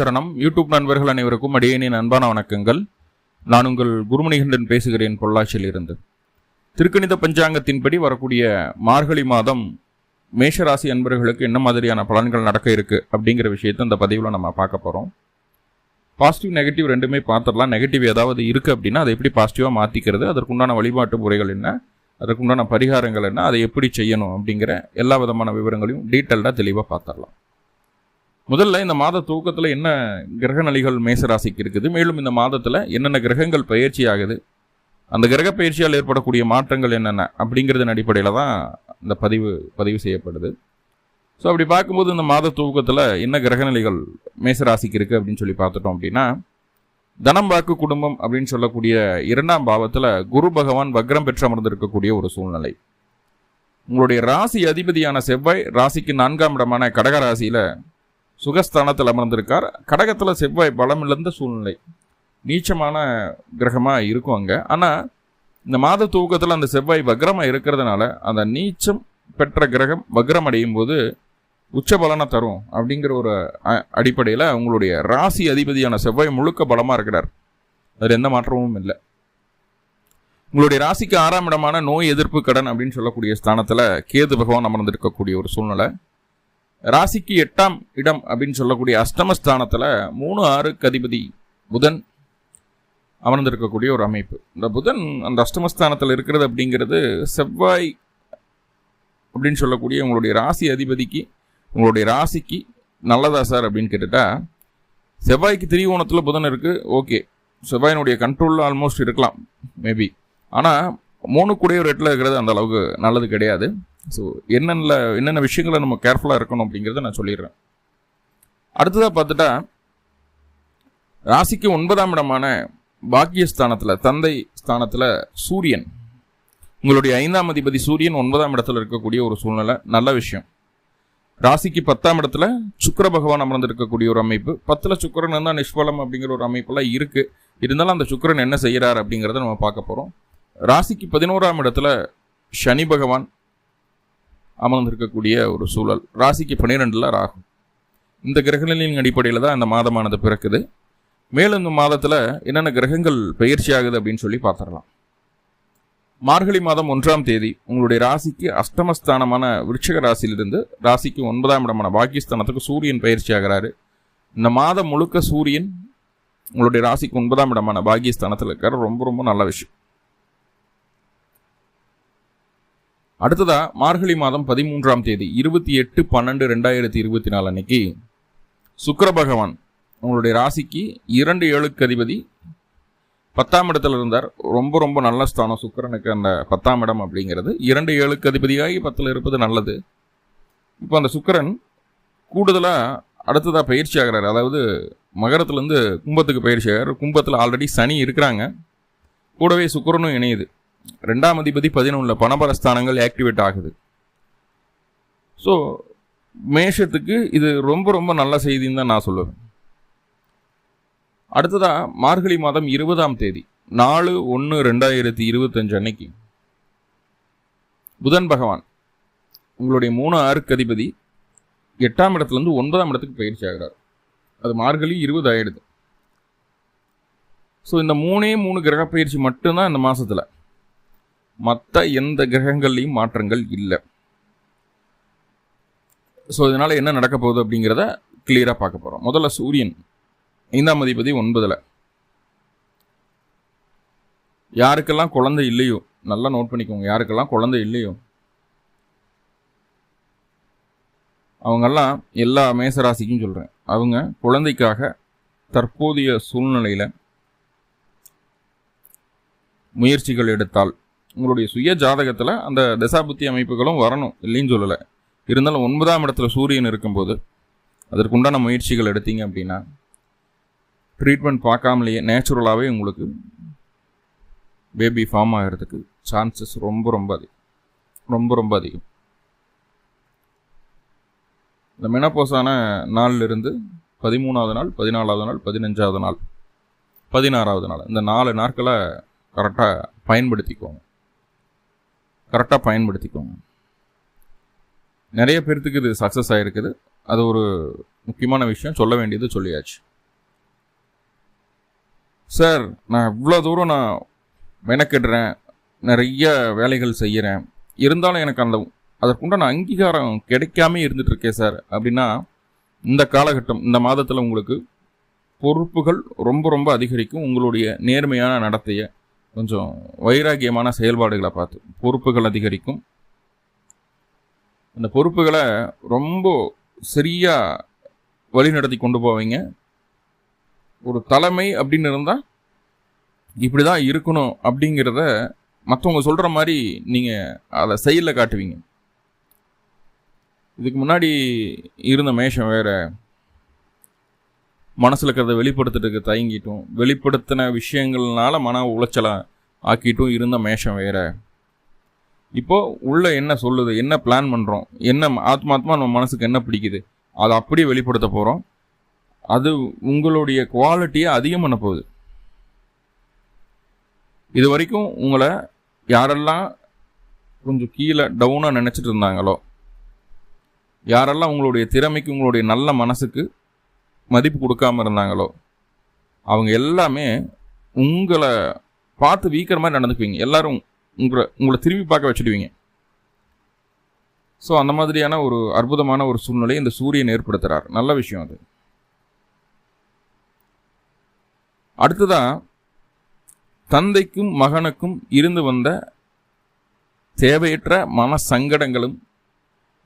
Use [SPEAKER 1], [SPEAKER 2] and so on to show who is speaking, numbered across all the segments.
[SPEAKER 1] சரணம். யூடியூப் நண்பர்கள் அனைவருக்கும் அடியேனின் அன்பான வணக்கங்கள். நான் உங்கள் குருமணிகண்டன் பேசுகிறேன் பொள்ளாச்சியில் இருந்து திருக்கணித பஞ்சாங்கத்தின்படி வரக்கூடிய மார்கழி மாதம் மேஷராசி அன்பர்களுக்கு என்ன மாதிரியான பலன்கள் நடக்க இருக்கு அப்படிங்கிற விஷயத்தை இந்த பதிவில் நம்ம பார்க்க போகிறோம் பாசிட்டிவ் நெகட்டிவ் ரெண்டுமே பார்த்துடலாம். நெகட்டிவ் ஏதாவது இருக்குது அப்படின்னா அதை எப்படி பாசிட்டிவாக மாற்றிக்கிறது அதற்குண்டான வழிபாட்டு முறைகள் என்ன அதற்குண்டான பரிகாரங்கள் என்ன அதை எப்படி செய்யணும் அப்படிங்கிற எல்லா விதமான விவரங்களையும் டீட்டெயில்டாக தெளிவாக பார்த்துடலாம். முதல்ல இந்த மாத தூக்கத்தில் என்ன கிரக நிலைகள் மேசராசிக்கு இருக்குது? மேலும் இந்த மாதத்தில் என்னென்ன கிரகங்கள் பயிற்சி ஆகுது அந்த கிரக பயிற்சியால் ஏற்படக்கூடிய மாற்றங்கள் என்னென்ன? அப்படிங்கிறதன் அடிப்படையில் தான் இந்த பதிவு பதிவு செய்யப்படுது. ஸோ அப்படி பார்க்கும்போது இந்த மாத தூக்கத்தில் என்ன கிரகநிலைகள் மேசராசிக்கு இருக்குது அப்படின்னு சொல்லி பார்த்துட்டோம் அப்படின்னா தனம் வாக்கு குடும்பம் அப்படின்னு சொல்லக்கூடிய இரண்டாம் பாவத்தில் குரு பகவான் வக்ரம் பெற்று அமர்ந்திருக்கக்கூடிய ஒரு சூழ்நிலை. உங்களுடைய ராசி அதிபதியான செவ்வாய் ராசிக்கு நான்காம் இடமான கடக ராசியில் சுகஸ்தானத்தில் அமர்ந்திருக்கார். கடகத்தில் செவ்வாய் பலம் இழந்த சூழ்நிலை. நீச்சமான கிரகமாக இருக்கும் அங்கே. ஆனால் இந்த மாத தூக்கத்தில் அந்த செவ்வாய் வக்ரமாக இருக்கிறதுனால அந்த நீச்சம் பெற்ற கிரகம் வக்ரம் அடையும் போது உச்ச பலனை தரும் அப்படிங்கிற ஒரு அடிப்படையில் அவங்களுடைய ராசி அதிபதியான செவ்வாய் முழுக்க பலமாக இருக்கிறார். அதில் எந்த மாற்றமும் இல்லை. உங்களுடைய ராசிக்கு ஆறாம் இடமான நோய் எதிர்ப்பு கடன் அப்படின்னு சொல்லக்கூடிய ஸ்தானத்தில் கேது பகவான் அமர்ந்திருக்கக்கூடிய ஒரு சூழ்நிலை. ராசிக்கு எட்டாம் இடம் அப்படின்னு சொல்லக்கூடிய அஷ்டமஸ்தானத்தில் மூணு ஆறு கதிபதி புதன் அமர்ந்திருக்கக்கூடிய ஒரு அமைப்பு. இந்த புதன் அந்த அஷ்டமஸ்தானத்தில் இருக்கிறது அப்படிங்கிறது செவ்வாய் அப்படின்னு சொல்லக்கூடிய உங்களுடைய ராசி அதிபதிக்கு உங்களுடைய ராசிக்கு நல்லதா சார் அப்படின்னு கேட்டுட்டா செவ்வாய்க்கு திரிகோணத்தில் புதன் இருக்குது ஓகே. செவ்வாயினுடைய கண்ட்ரோலில் ஆல்மோஸ்ட் இருக்கலாம் மேபி ஆனால் மூணு கூடிய ஒரு இடத்துல இருக்கிறது அந்த அளவுக்கு நல்லது கிடையாது. ஸோ என்னென்ன என்னென்ன விஷயங்களை நம்ம கேர்ஃபுல்லாக இருக்கணும் அப்படிங்கிறத நான் சொல்லிடுறேன். அடுத்ததாக பார்த்துட்டா ராசிக்கு ஒன்பதாம் இடமான பாக்கியஸ்தானத்தில் தந்தை ஸ்தானத்தில் சூரியன். உங்களுடைய ஐந்தாம் அதிபதி சூரியன் ஒன்பதாம் இடத்துல இருக்கக்கூடிய ஒரு சூழ்நிலை நல்ல விஷயம். ராசிக்கு பத்தாம் இடத்துல சுக்கர பகவான் அமர்ந்திருக்கக்கூடிய ஒரு அமைப்பு. பத்தில் சுக்கரன் இருந்தால் நிஷ்பலம் அப்படிங்கிற ஒரு அமைப்பெல்லாம் இருக்குது இருந்தாலும் அந்த சுக்கரன் என்ன செய்கிறார் அப்படிங்கிறத நம்ம பார்க்க போகிறோம் ராசிக்கு பதினோராம் இடத்துல சனி பகவான் அமர்ந்திருக்கக்கூடிய ஒரு சூழல். ராசிக்கு பன்னிரெண்டில் ராகும் இந்த கிரகநிலையின் அடிப்படையில் தான் இந்த மாதமானது பிறக்குது. மேலும் இந்த மாதத்தில் என்னென்ன கிரகங்கள் பயிற்சி ஆகுது அப்படின்னு சொல்லி பார்த்துடலாம். மார்கழி மாதம் ஒன்றாம் தேதி உங்களுடைய ராசிக்கு அஷ்டமஸ்தானமான விருட்சக ராசியிலிருந்து ராசிக்கு ஒன்பதாம் இடமான பாக்கியஸ்தானத்துக்கு சூரியன் பயிற்சி ஆகிறாரு. இந்த மாதம் முழுக்க சூரியன் உங்களுடைய ராசிக்கு ஒன்பதாம் இடமான பாகிஸ்தானத்தில் இருக்கிற ரொம்ப ரொம்ப நல்ல விஷயம். அடுத்ததா மார்கழி மாதம் பதிமூன்றாம் தேதி இருபத்தி எட்டு பன்னெண்டு ரெண்டாயிரத்தி இருபத்தி நாலு அன்னைக்கு சுக்கர பகவான் உங்களுடைய ராசிக்கு இரண்டு ஏழுக்கு அதிபதி. பத்தாம் இடத்துல இருந்தார். ரொம்ப ரொம்ப நல்ல ஸ்தானம். சுக்கரனுக்கு அந்த பத்தாம் இடம் அப்படிங்கிறது. இரண்டு ஏழுக்கு அதிபதியாகி பத்தில் இருப்பது நல்லது. இப்போ அந்த சுக்கரன் கூடுதலாக அடுத்ததாக பயிற்சி ஆகிறார். அதாவது மகரத்துலேருந்து கும்பத்துக்கு பயிற்சி ஆகிறார். கும்பத்தில் ஆல்ரெடி சனி இருக்கிறாங்க. கூடவே சுக்கரனும் இணையுது. ரெண்டாம் அதிபதி பதினொன்றில் பணபரஸ்தானங்கள் ஆக்டிவேட் ஆகுது. ஸோ மேஷத்துக்கு இது ரொம்ப ரொம்ப நல்ல செய்தின்னு தான் நான் சொல்லுவேன். அடுத்ததாக மார்கழி மாதம் இருபதாம் தேதி நாலு ஒன்று ரெண்டாயிரத்தி இருபத்தஞ்சு அன்னைக்கு புதன் பகவான் உங்களுடைய மூணு ஆறுக்கு அதிபதி எட்டாம் இடத்துலேருந்து ஒன்பதாம் இடத்துக்கு பயிற்சி ஆகிறார். அது மார்கழி இருபது ஆயிடுது. ஸோ இந்த மூணே மூணு கிரக பயிற்சி மட்டும்தான் இந்த மாதத்தில் மற்ற எந்த கிரகங்கள்லையும் மாற்றங்கள் இல்லை. ஸோ இதனால் என்ன நடக்க போகுது அப்படிங்கிறத கிளியராக பார்க்க போகிறோம் முதல்ல சூரியன் ஐந்தாம் அதிபதி ஒன்பதில். யாருக்கெல்லாம் குழந்தை இல்லையோ நல்லா நோட் பண்ணிக்கோங்க யாருக்கெல்லாம் குழந்தை இல்லையோ அவங்கெல்லாம் எல்லா மேசராசிக்கும் சொல்கிறேன் அவங்க குழந்தைக்காக தற்போதைய சூழ்நிலையில் முயற்சிகள் எடுத்தால் உங்களுடைய சுய ஜாதகத்தில் அந்த தசாபுத்தி அமைப்புகளும் வரணும் இல்லைன்னு சொல்லலை. இருந்தாலும் ஒன்பதாம் இடத்துல சூரியன் இருக்கும்போது அதற்குண்டான முயற்சிகள் எடுத்தீங்க அப்படின்னா ட்ரீட்மெண்ட் பார்க்காமலேயே நேச்சுரலாகவே உங்களுக்கு பேபி ஃபார்ம் ஆகிறதுக்கு சான்சஸ் ரொம்ப ரொம்ப அதிகம். ரொம்ப ரொம்ப அதிகம். இந்த மெனப்போஸான நாளிலிருந்து பதிமூணாவது நாள் பதினாலாவது நாள் பதினஞ்சாவது நாள் பதினாறாவது நாள் இந்த நாலு நாட்களை கரெக்டாக பயன்படுத்திக்கோங்க. கரெக்டாக பயன்படுத்திக்கோங்க. நிறைய பேர்த்துக்கு இது சக்ஸஸ் ஆகிருக்குது அது ஒரு முக்கியமான விஷயம். சொல்ல வேண்டியது சொல்லியாச்சு. சார் நான் இவ்வளோ தூரம் நான் மெனக்கிடுறேன். நிறைய வேலைகள் செய்கிறேன் இருந்தாலும் எனக்கு அந்த அதற்குண்டான அங்கீகாரம் கிடைக்காம இருந்துகிட்ருக்கேன் சார் அப்படின்னா இந்த காலகட்டம் இந்த மாதத்தில் உங்களுக்கு பொறுப்புகள் ரொம்ப ரொம்ப அதிகரிக்கும். உங்களுடைய நேர்மையான நடத்தையை கொஞ்சம் வைராக்கியமான செயல்பாடுகளை பார்த்து பொறுப்புகள் அதிகரிக்கும். அந்த பொறுப்புகளை ரொம்ப சரியாக வழிநடத்தி கொண்டு போவீங்க. ஒரு தலைமை அப்படின்னு இருந்தால் இப்படி தான் இருக்கணும் அப்படிங்கிறத மற்றவங்க சொல்கிற மாதிரி நீங்கள் அதை செயலில் காட்டுவீங்க. இதுக்கு முன்னாடி இருந்த மேஷம் வேறு. மனசில் இருக்கிறத வெளிப்படுத்துறதுக்கு தயங்கிட்டும். வெளிப்படுத்தின விஷயங்கள்னால மன உளைச்சலை ஆக்கிட்டும் இருந்த மேஷம் வேற. இப்போது உள்ளே என்ன சொல்லுது? என்ன பிளான் பண்ணுறோம் என்ன ஆத்மாத்மா நம்ம மனசுக்கு என்ன பிடிக்குது? அதை அப்படியே வெளிப்படுத்த போகிறோம் அது உங்களுடைய குவாலிட்டியை அதிகம் பண்ண போகுது. இது வரைக்கும் உங்களை யாரெல்லாம் கொஞ்சம் கீழே டவுனாக நினச்சிட்டு இருந்தாங்களோ யாரெல்லாம் உங்களுடைய திறமைக்கு உங்களுடைய நல்ல மனசுக்கு மதிப்பு கொடுக்காம இருந்தாங்களோ அவங்க எல்லாமே உங்களை பார்த்து வீக்கிற மாதிரி நடந்துக்குவீங்க. எல்லாரும் உங்களை உங்களை திரும்பி பார்க்க வச்சுடுவீங்க. ஸோ அந்த மாதிரியான ஒரு அற்புதமான ஒரு சூழ்நிலையை இந்த சூரியன் ஏற்படுத்துகிறார் நல்ல விஷயம் அது. அடுத்ததாக தந்தைக்கும் மகனுக்கும் இருந்து வந்த தேவையற்ற மன சங்கடங்களும்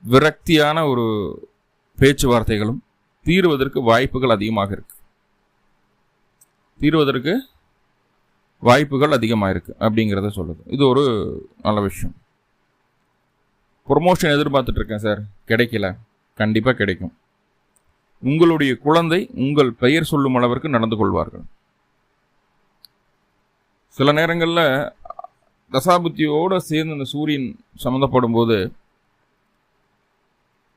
[SPEAKER 1] விரக்தியான ஒரு பேச்சுவார்த்தைகளும் தீருவதற்கு வாய்ப்புகள் அதிகமாக இருக்கு. தீர்வதற்கு வாய்ப்புகள் அதிகமாக இருக்கு அப்படிங்கிறத சொல்லுது. இது ஒரு நல்ல விஷயம். ப்ரொமோஷன் எதிர்பார்த்துட்டு இருக்கேன் சார். கிடைக்கல. கண்டிப்பாக கிடைக்கும். உங்களுடைய குழந்தை உங்கள் பெயர் சொல்லும் அளவிற்கு நடந்து கொள்வார்கள். சில நேரங்களில் தசாபுத்தியோடு சேர்ந்து இந்த சூரியன் சம்மந்தப்படும் போது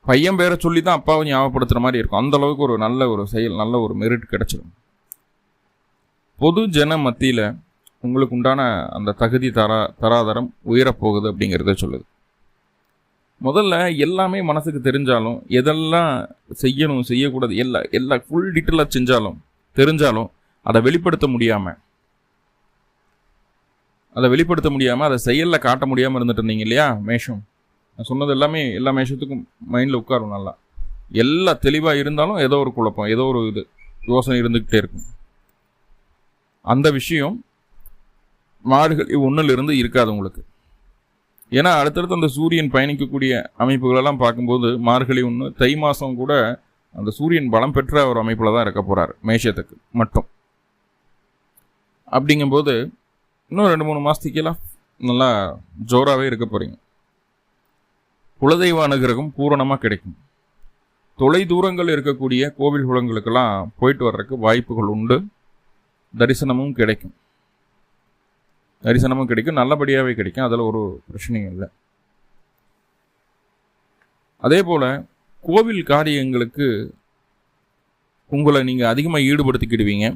[SPEAKER 1] பையன் பேரை சொல்லி தான் அப்பாவை ஞாபகப்படுத்துகிற மாதிரி இருக்கும். அந்தளவுக்கு ஒரு நல்ல ஒரு செயல் நல்ல ஒரு மெரிட் கிடச்சிடும் பொது ஜன மத்தியில் உங்களுக்கு உண்டான அந்த தகுதி தரா தராதரம் உயரப்போகுது அப்படிங்கிறத சொல்லுது. முதல்ல எல்லாமே மனசுக்கு தெரிஞ்சாலும் எதெல்லாம் செய்யணும் செய்யக்கூடாது எல்லா எல்லா ஃபுல் டீட்டெயிலாக செஞ்சாலும் தெரிஞ்சாலும் அதை வெளிப்படுத்த முடியாமல் அதை வெளிப்படுத்த முடியாமல் அதை செயலில் காட்ட முடியாமல் இருந்துட்டு இருந்தீங்க இல்லையா மேஷம்? நான் சொன்னது எல்லாமே எல்லா மேஷத்துக்கும் மைண்டில் உட்காரும் நல்லா. எல்லா தெளிவாக இருந்தாலும் ஏதோ ஒரு குழப்பம் ஏதோ ஒரு இது யோசனை இருந்துக்கிட்டே இருக்கும். அந்த விஷயம் மாடுகள் ஒன்றிலிருந்து இருக்காது உங்களுக்கு. ஏன்னா அடுத்தடுத்து அந்த சூரியன் பயணிக்கக்கூடிய அமைப்புகளெல்லாம் பார்க்கும்போது மார்கழி ஒன்று தை மாதம் கூட அந்த சூரியன் பலம் பெற்ற ஒரு அமைப்பில் தான் இருக்க போகிறார் மேஷத்துக்கு மட்டும். அப்படிங்கும்போது இன்னும் ரெண்டு மூணு மாதத்துக்கெல்லாம் நல்லா ஜோராகவே இருக்க போகிறீங்க குலதெய்வ அனுகிரகம் பூரணமாக கிடைக்கும். தொலை தூரங்கள் இருக்கக்கூடிய கோவில் குளங்களுக்கெல்லாம் போயிட்டு வர்றதுக்கு வாய்ப்புகள் உண்டு. தரிசனமும் கிடைக்கும். தரிசனமும் கிடைக்கும். நல்லபடியாகவே கிடைக்கும். அதில் ஒரு பிரச்சனையும் இல்லை. அதே போல் கோவில் காரியங்களுக்கு உங்களை நீங்கள் அதிகமாக ஈடுபடுத்திக்கிடுவீங்க.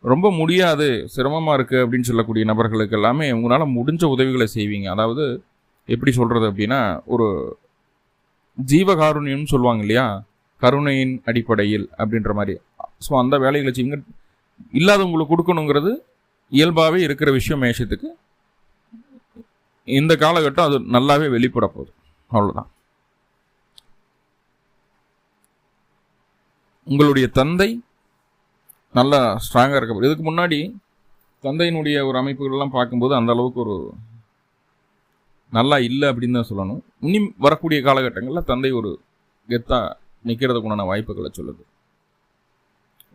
[SPEAKER 1] ரொம்ப முடியாது சிரமமாக இருக்குது அப்படின்னு சொல்லக்கூடிய நபர்களுக்கு எல்லாமே உங்களால் முடிஞ்ச உதவிகளை செய்வீங்க. அதாவது எப்படி சொல்கிறது அப்படின்னா ஒரு ஜீவகாருண்யம்னு சொல்லுவாங்க இல்லையா? கருணையின் அடிப்படையில் அப்படின்ற மாதிரி. ஸோ அந்த வேலைகளை செய்யுங்க. இல்லாதவங்களுக்கு கொடுக்கணுங்கிறது இயல்பாகவே இருக்கிற விஷயம் மேஷத்துக்கு. இந்த காலகட்டம் அது நல்லாவே வெளிப்பட போகுது. அவ்வளோதான் உங்களுடைய தந்தை நல்லா ஸ்ட்ராங்காக இருக்க இதுக்கு முன்னாடி தந்தையினுடைய ஒரு அமைப்புகள்லாம் பார்க்கும்போது அந்த அளவுக்கு ஒரு நல்லா இல்லை அப்படின்னு தான் சொல்லணும். இனி வரக்கூடிய காலகட்டங்களில் தந்தை ஒரு கெத்தாக நிற்கிறதுக்குண்டான வாய்ப்புகளை சொல்லுது.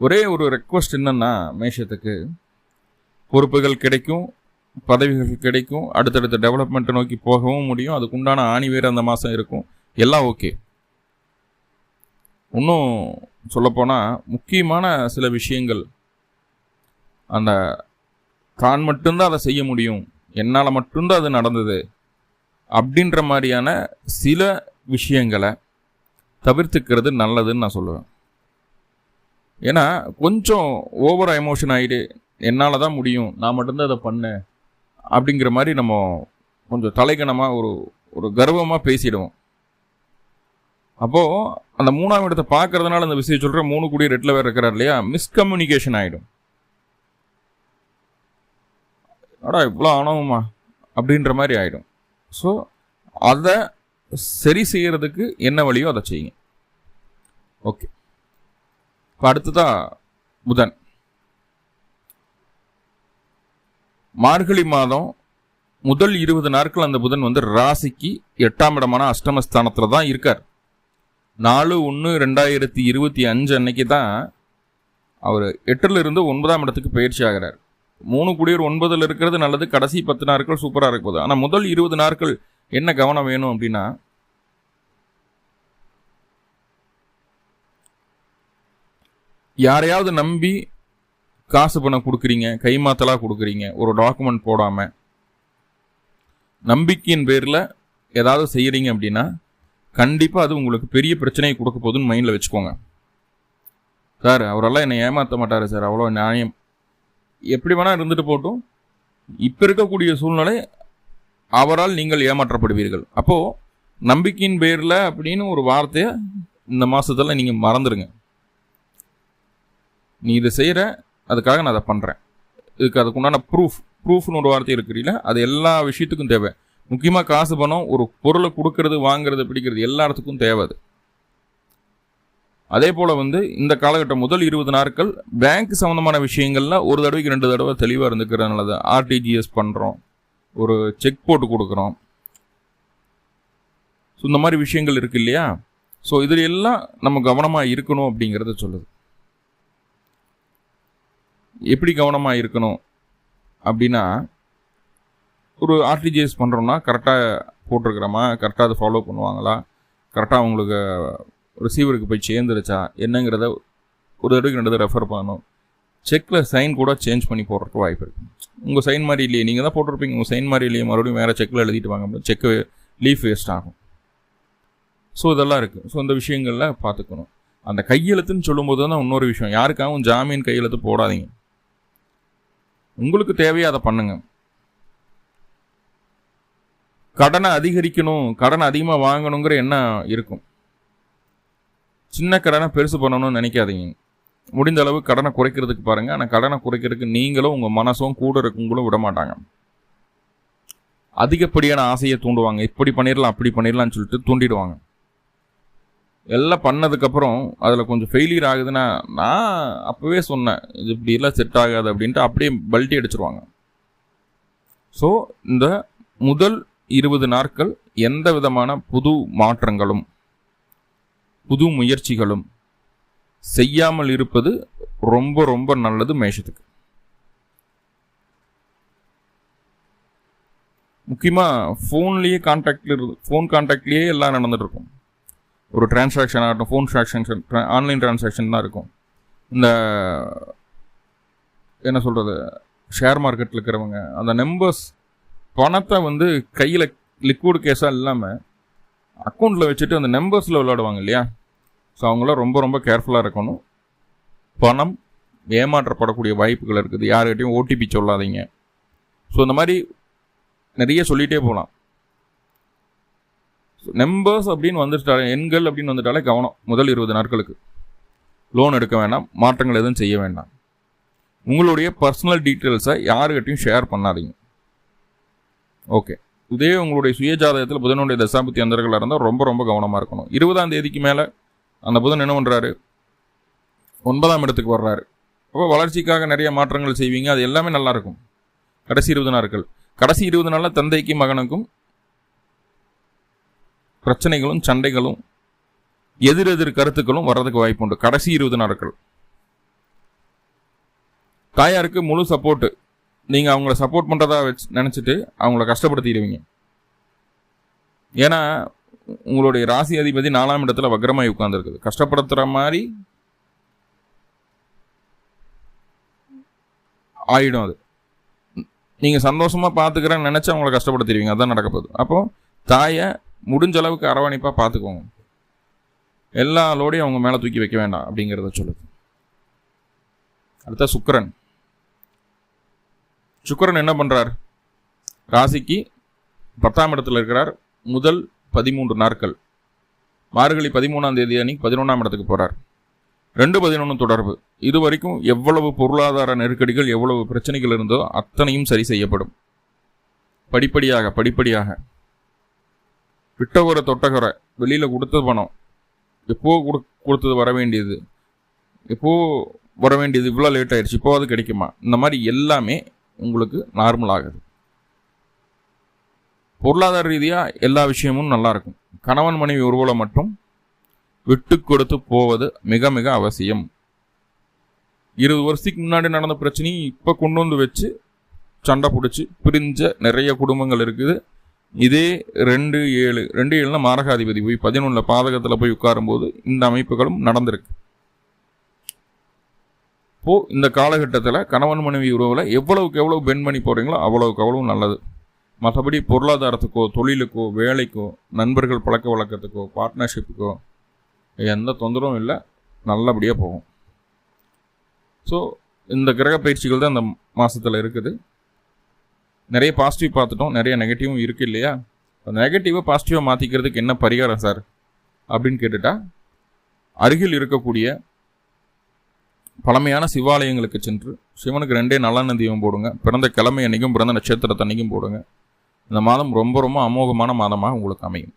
[SPEAKER 1] ஒரே ஒரு ரெக்வஸ்ட் என்னன்னா மேஷத்துக்கு பொறுப்புகள் கிடைக்கும் பதவிகள் கிடைக்கும் அடுத்தடுத்த டெவலப்மெண்ட்டை நோக்கி போகவும் முடியும். அதுக்குண்டான ஆணி வேறு அந்த மாதம் இருக்கும். எல்லாம் ஓகே இன்னும் சொல்லப்போனால் முக்கியமான சில விஷயங்கள். அந்த தான் மட்டும்தான் அதை செய்ய முடியும். என்னால் மட்டும்தான் அது நடந்தது. அப்படின்ற மாதிரியான சில விஷயங்களை தவிர்த்துக்கிறது நல்லதுன்னு நான் சொல்லுவேன். ஏன்னா கொஞ்சம் ஓவர் எமோஷன் ஆகிடு என்னால் தான் முடியும் நான் மட்டும்தான் அதை பண்ணேன் அப்படிங்கிற மாதிரி நம்ம கொஞ்சம் தலைகணமாக ஒரு ஒரு கர்வமாக பேசிடுவோம். அப்போது அந்த மூணாம் இடத்தை பார்க்கறதுனால அந்த விஷயம் சொல்கிற மூணு கூடிய ரெட்டில் வேறு இருக்கிறார் இல்லையா? மிஸ்கம்யூனிகேஷன் ஆகிடும் அடா இவ்வளோ ஆணவமா? அப்படின்ற மாதிரி ஆகிடும் ஸோ அதை சரி செய்யறதுக்கு என்ன வழியோ அதை செய்யுங்க. ஓகே இப்போ அடுத்ததான் புதன். மார்கழி மாதம் முதல் இருபது நாட்கள் அந்த புதன் வந்து ராசிக்கு எட்டாம் இடமான அஷ்டமஸ்தானத்தில் தான் இருக்கார். நாலு ஒன்று ரெண்டாயிரத்தி இருபத்தி அஞ்சு அன்னைக்கு தான் அவர் எட்டுல இருந்து ஒன்பதாம் இடத்துக்கு பயிற்சி ஆகிறார். மூணு குடியர் ஒன்பதில் இருக்கிறது நல்லது கடைசி பத்து நாட்கள் சூப்பராக இருக்க போகுது ஆனால் முதல் இருபது நாட்கள் என்ன கவனம் வேணும் அப்படின்னா யாரையாவது நம்பி காசு பணம் கொடுக்குறீங்க கைமாத்தலாக கொடுக்குறீங்க ஒரு டாக்குமெண்ட் போடாமல் நம்பிக்கையின் பேரில் ஏதாவது செய்கிறீங்க அப்படின்னா கண்டிப்பாக அது உங்களுக்கு பெரிய பிரச்சனையை கொடுக்க போகுதுன்னு மைண்டில் வச்சுக்கோங்க. சார் அவரெல்லாம் என்னை ஏமாற்ற மாட்டார் சார். அவ்வளோ நியாயம். எப்படி வேணால் இருந்துட்டு போட்டும். இப்போ இருக்கக்கூடிய சூழ்நிலை அவரால் நீங்கள் ஏமாற்றப்படுவீர்கள். அப்போது நம்பிக்கையின் பேரில் அப்படின்னு ஒரு வார்த்தையை இந்த மாதத்தில் நீங்கள் மறந்துடுங்க நீ இதை செய்கிற அதுக்காக நான் அதை பண்ணுறேன் இதுக்கு அதுக்குண்டான ப்ரூஃப் ப்ரூஃப்னு ஒரு வார்த்தை இருக்கிறீங்களா அது எல்லா விஷயத்துக்கும் தேவை. முக்கியமாக காசு பணம் ஒரு பொருளை கொடுக்கறது வாங்குறது பிடிக்கிறது எல்லா இடத்துக்கும் தேவை அது. அதே போல் வந்து இந்த காலகட்டம் முதல் இருபது நாட்கள் பேங்க் சம்மந்தமான விஷயங்கள்ல ஒரு தடவைக்கு ரெண்டு தடவை தெளிவாக இருந்துக்கிறதுனால ஆர்டிஜிஎஸ் பண்ணுறோம் ஒரு செக் போட்டு கொடுக்குறோம். ஸோ இந்த மாதிரி விஷயங்கள் இருக்கு இல்லையா? ஸோ இதில் எல்லாம் நம்ம கவனமாக இருக்கணும் அப்படிங்கிறத சொல்லுது. எப்படி கவனமாக இருக்கணும் அப்படின்னா ஒரு ஆர்டிஜிஎஸ் பண்ணுறோம்னா கரெக்டாக போட்டிருக்கிறோமா? கரெக்டாக அதை ஃபாலோ பண்ணுவாங்களா? கரெக்டாக அவங்களுக்கு ரிசீவருக்கு போய் சேர்ந்துருச்சா? என்னங்கிறத ஒரு தடவைக்கு ரெண்டு தடவை ரெஃபர் பண்ணணும். செக்கில் சைன் கூட சேஞ்ச் பண்ணி போடுறதுக்கு வாய்ப்பு இருக்குது உங்கள் சைன் மாதிரி இல்லையே நீங்கள் தான் போட்டிருப்பீங்க. உங்கள் சைன் மாதிரி இல்லையே மறுபடியும் வேறு செக்கில் எழுதிட்டு வாங்க. செக்கு லீஃப் வேஸ்ட் ஆகும். ஸோ இதெல்லாம் இருக்குது ஸோ இந்த விஷயங்களில் பார்த்துக்கணும். அந்த கையெழுத்துன்னு சொல்லும்போது தான் இன்னொரு விஷயம். யாருக்காகவும் ஜாமீன் கையெழுத்து போடாதீங்க. உங்களுக்கு தேவையை அதை பண்ணுங்க. கடனை அதிகரிக்கணும் கடனை அதிகமாக வாங்கணுங்கிற எண்ணம் இருக்கும். சின்ன கடனை பெருசு பண்ணணும்னு நினைக்காதீங்க. முடிந்த அளவு கடனை குறைக்கிறதுக்கு பாருங்கள் ஆனால் கடனை குறைக்கிறதுக்கு நீங்களும் உங்கள் மனசும் கூட இருக்கவங்களும் விட மாட்டாங்க. அதிகப்படியான ஆசையை தூண்டுவாங்க. இப்படி பண்ணிடலாம் அப்படி பண்ணிடலாம்னு சொல்லிட்டு தூண்டிடுவாங்க. எல்லாம் பண்ணதுக்கப்புறம் அதில் கொஞ்சம் ஃபெயிலியர் ஆகுதுன்னா நான் அப்போவே சொன்னேன் இது இப்படி எல்லாம் செட் ஆகாது அப்படின்ட்டு அப்படியே பல்ட்டி அடிச்சிருவாங்க. ஸோ இந்த முதல் இருபது நாட்கள் எந்த விதமான புது மாற்றங்களும் புது முயற்சிகளும் செய்யாமல் இருப்பது ரொம்ப ரொம்ப நல்லது மேஷத்துக்கு. முக்கியமாக ஃபோன்லேயே கான்டாக்டில் இருந்து ஃபோன் கான்டாக்ட்லேயே எல்லாம் நடந்துட்டு இருக்கும் ஒரு டிரான்சாக்ஷன் ஆகட்டும் ஃபோன் டிரான்சாக்ஷன் ஆன்லைன் டிரான்சாக்ஷன் தான் இருக்கும். இந்த என்ன சொல்கிறது ஷேர் மார்க்கெட்டில் இருக்கிறவங்க அந்த நம்பர்ஸ் பணத்தை வந்து கையில் லிக்விட் கேஸாக இல்லாமல் அக்கௌண்ட்டில் வச்சுட்டு அந்த நம்பர்ஸில் விளையாடுவாங்க இல்லையா ஸோ அவங்களாம் ரொம்ப ரொம்ப கேர்ஃபுல்லாக இருக்கணும். பணம் ஏமாற்றப்படக்கூடிய வாய்ப்புகள் இருக்குது. யாருக்கிட்டையும் ஓடிபி சொல்லாதீங்க. ஸோ இந்த மாதிரி நிறைய சொல்லிகிட்டே போகலாம். நம்பர்ஸ் அப்படின்னு வந்துட்டாலே எண்கள் அப்படின்னு வந்துட்டாலே கவனம். முதல் இருபது நாட்களுக்கு. லோன் எடுக்க வேண்டாம் மாற்றங்கள் எதுவும் செய்ய வேண்டாம். உங்களுடைய பர்சனல் டீட்டெயில்ஸை யாருக்கிட்டையும் ஷேர் பண்ணாதீங்க. ஓகே இதே உங்களுடைய சுயஜாதகத்தில் புதனுடைய தசாபுத்தி அந்தர்களாக இருந்தால் ரொம்ப ரொம்ப கவனமாக இருக்கணும். இருபதாம் தேதிக்கு மேலே அந்த புதன் என்ன பண்ணுறாரு ஒன்பதாம் இடத்துக்கு வர்றாரு. அப்போ வளர்ச்சிக்காக நிறைய மாற்றங்கள் செய்வீங்க. அது எல்லாமே நல்லாயிருக்கும் கடைசி இருபது நாட்கள். கடைசி இருபது நாளில் தந்தைக்கும் மகனுக்கும் பிரச்சனைகளும் சண்டைகளும் எதிரெதிர் கருத்துக்களும் வர்றதுக்கு வாய்ப்பு உண்டு. கடைசி இருபது நாட்கள். தாயாருக்கு முழு சப்போர்ட்டு நீங்கள் அவங்கள சப்போர்ட் பண்ணுறதா வச்சு நினச்சிட்டு அவங்கள கஷ்டப்படுத்திடுவீங்க. ஏன்னா உங்களுடைய ராசி அதிபதி நாலாம் இடத்துல வக்ரமாய் உட்காந்துருக்குது கஷ்டப்படுத்துகிற மாதிரி ஆயிடும் அது. நீங்கள் சந்தோஷமாக பார்த்துக்கிறேன்னு நினச்சி அவங்கள கஷ்டப்படுத்திடுவீங்க. அதான் நடக்க போகுது. அப்போது தாயை முடிஞ்ச அளவுக்கு அரவணைப்பாக பார்த்துக்கோங்க எல்லா லோடையும் அவங்க மேலே தூக்கி வைக்க வேண்டாம் அப்படிங்கிறத சொல்லுது. அடுத்த சுக்கரன். சுக்கரன் என்ன பண்ணுறார் ராசிக்கு பத்தாம் இடத்துல இருக்கிறார். முதல் பதிமூன்று நாட்கள். மார்கழி பதிமூணாம் தேதி அன்னைக்கு பதினொன்றாம் இடத்துக்கு போகிறார் ரெண்டு பதினொன்று தொடர்பு. இது வரைக்கும் எவ்வளவு பொருளாதார நெருக்கடிகள் எவ்வளவு பிரச்சனைகள் இருந்தோ அத்தனையும் சரி செய்யப்படும். படிப்படியாக படிப்படியாக. விட்டவரை தொட்டகரை வெளியில் கொடுத்த பணம். எப்போ கொடு கொடுத்தது வர வேண்டியது? எப்போ வர வேண்டியது? இவ்வளோ லேட் ஆயிடுச்சு. இப்போ அது கிடைக்குமா? இந்த மாதிரி எல்லாமே உங்களுக்கு நார்மல் ஆகுது. பொருளாதார ரீதியாக எல்லா விஷயமும் நல்லாயிருக்கும் கணவன் மனைவி உருவலை மட்டும் விட்டு கொடுத்து போவது மிக மிக அவசியம். இருபது வருஷத்துக்கு முன்னாடி நடந்த பிரச்சனையை இப்போ கொண்டு வந்து வச்சு சண்டை பிடிச்சி பிரிஞ்ச நிறைய குடும்பங்கள் இருக்குது. இதே ரெண்டு ஏழு ரெண்டு ஏழுனா மாரகாதிபதி போய் பதினொன்றில் பாதகத்தில் போய் உட்காரும்போது இந்த அமைப்புகளும் நடந்திருக்கு. இப்போது இந்த காலகட்டத்தில் கணவன் மனைவி உறவில் எவ்வளவுக்கு எவ்வளோ பெண் பண்ணி போகிறீங்களோ அவ்வளவுக்கு அவ்வளோ நல்லது. மற்றபடி பொருளாதாரத்துக்கோ தொழிலுக்கோ வேலைக்கோ நண்பர்கள் பழக்க வழக்கத்துக்கோ பார்ட்னர்ஷிப்புக்கோ எந்த தொந்தரவும் இல்லை. நல்லபடியாக போகும். ஸோ இந்த கிரக பயிற்சிகள் தான் இந்த மாதத்தில் இருக்குது. நிறைய பாசிட்டிவ் பார்த்துட்டோம். நிறைய நெகட்டிவும் இருக்குது இல்லையா? அந்த நெகட்டிவை பாசிட்டிவாக மாற்றிக்கிறதுக்கு என்ன பரிகாரம் சார்? அப்படின்னு கேட்டுட்டா அருகில் இருக்கக்கூடிய பழமையான சிவாலயங்களுக்கு சென்று சிவனுக்கு ரெண்டே நல்லெண்ணெய் தீபம் போடுங்க. பிறந்த கிழமை அன்னைக்கும் பிறந்த நட்சத்திரத்தை அன்னைக்கும் போடுங்க. இந்த மாதம் ரொம்ப ரொம்ப அமோகமான மாதமாக உங்களுக்கு அமையும்.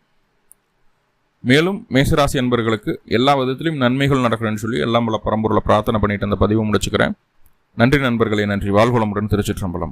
[SPEAKER 1] மேலும் மேசராசி என்பர்களுக்கு எல்லா விதத்திலையும் நன்மைகள் நடக்கிறேன்னு சொல்லி எல்லாம் பல பரம்பொருளை பிரார்த்தனை பண்ணிட்டு அந்த பதிவு முடிச்சுக்கிறேன். நன்றி நண்பர்களே நன்றி. வாழ்வளமுடன் திருச்சிற்றம்பலம்.